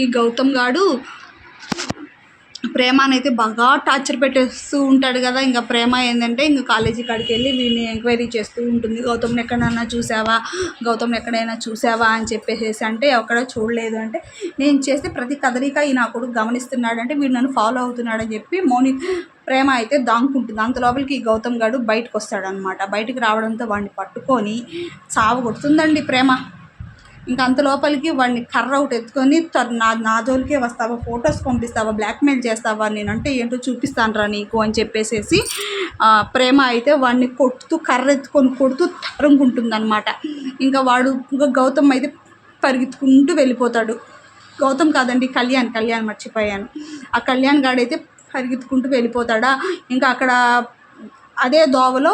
ఈ గౌతమ్ గాడు ప్రేమని అయితే బాగా టార్చర్ పెట్టేస్తూ ఉంటాడు కదా. ఇంకా ప్రేమ ఏంటంటే ఇంకా కాలేజీ కాడికి వెళ్ళి వీడిని ఎంక్వైరీ చేస్తూ ఉంటుంది. గౌతమ్ని ఎక్కడైనా చూసావా? గౌతమ్ని ఎక్కడైనా చూసావా అని చెప్పేసి అంటే ఎక్కడ చూడలేదు అంటే నేను చేస్తే ప్రతి కదలిక ఈ నా కొడుకు గమనిస్తున్నాడంటే వీడు నన్ను ఫాలో అవుతున్నాడని చెప్పి మౌని ప్రేమ అయితే దాంకుంటుంది. అంత లోపలికి ఈ గౌతమ్ గాడు బయటకు వస్తాడనమాట బయటికి రావడంతో వాడిని పట్టుకొని చావు కొడుతుందండి ప్రేమ. ఇంకా అంత లోపలికి వాడిని కర్ర ఒకటి ఎత్తుకొని నా నా జోలికే వస్తావా ఫొటోస్ పంపిస్తావా బ్లాక్మెయిల్ చేస్తావా నేనంటే ఏంటో చూపిస్తానురా నీకు అని చెప్పేసేసి ప్రేమ అయితే వాడిని కొడుతూ కర్ర ఎత్తుకొని కొడుతూ తరుముకుంటుందనమాట ఇంకా వాడు ఇంకా గౌతమ్ అయితే పరిగెత్తుకుంటూ వెళ్ళిపోతాడు. గౌతమ్ కాదండి కళ్యాణ్ కళ్యాణ్ మర్చిపోయాను. ఆ కళ్యాణ్ గాడైతే పరిగెత్తుకుంటూ వెళ్ళిపోతాడా? ఇంకా అక్కడ అదే దోవలో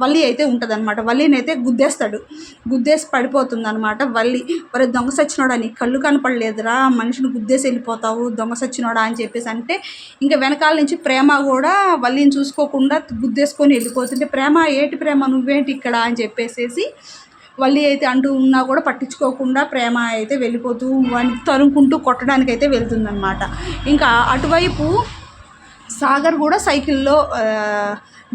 వల్లి అయితే ఉంటుంది అనమాట వల్లిని అయితే గుద్దేస్తాడు. గుద్దేసి పడిపోతుంది అనమాట వల్లి. ఒరే దొంగ సచ్చినోడా నీ కళ్ళు కనపడలేదురా మనిషిని గుద్దేసి వెళ్ళిపోతావు దొంగ సచ్చినోడా అని చెప్పేసి అంటే ఇంకా వెనకాల నుంచి ప్రేమ కూడా వల్లిని చూసుకోకుండా గుద్దేసుకొని వెళ్ళిపోతుంటే ప్రేమ ఏటి ప్రేమ? నువ్వేంటి ఇక్కడ? అని చెప్పేసేసి వల్లి అయితే అంటూ ఉన్నా కూడా పట్టించుకోకుండా ప్రేమ అయితే వెళ్ళిపోతూ వాడిని తరుముకుంటూ కొట్టడానికి అయితే వెళ్తుందనమాట ఇంకా అటువైపు సాగర్ కూడా సైకిల్లో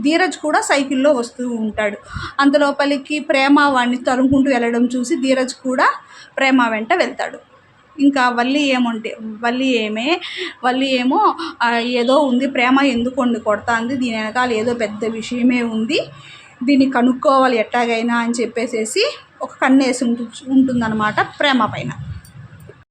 ధీరజ్ కూడా సైకిల్లో వస్తూ ఉంటాడు. అంతలోపలికి ప్రేమ వాడిని తరుముకుంటూ వెళ్ళడం చూసి ధీరజ్ కూడా ప్రేమ వెంట వెళ్తాడు. ఇంకా వల్లి ఏమంటే వల్లి ఏమే వల్లి ఏమో ఏదో ఉంది ప్రేమ ఎందుకు వండి కొడతాంది దీని వెనకాల ఏదో పెద్ద విషయమే ఉంది దీన్ని కనుక్కోవాలి ఎట్టాగైనా అని చెప్పేసేసి ఒక కన్నేసి ఉంటు ఉంటుందన్నమాట ప్రేమ పైన.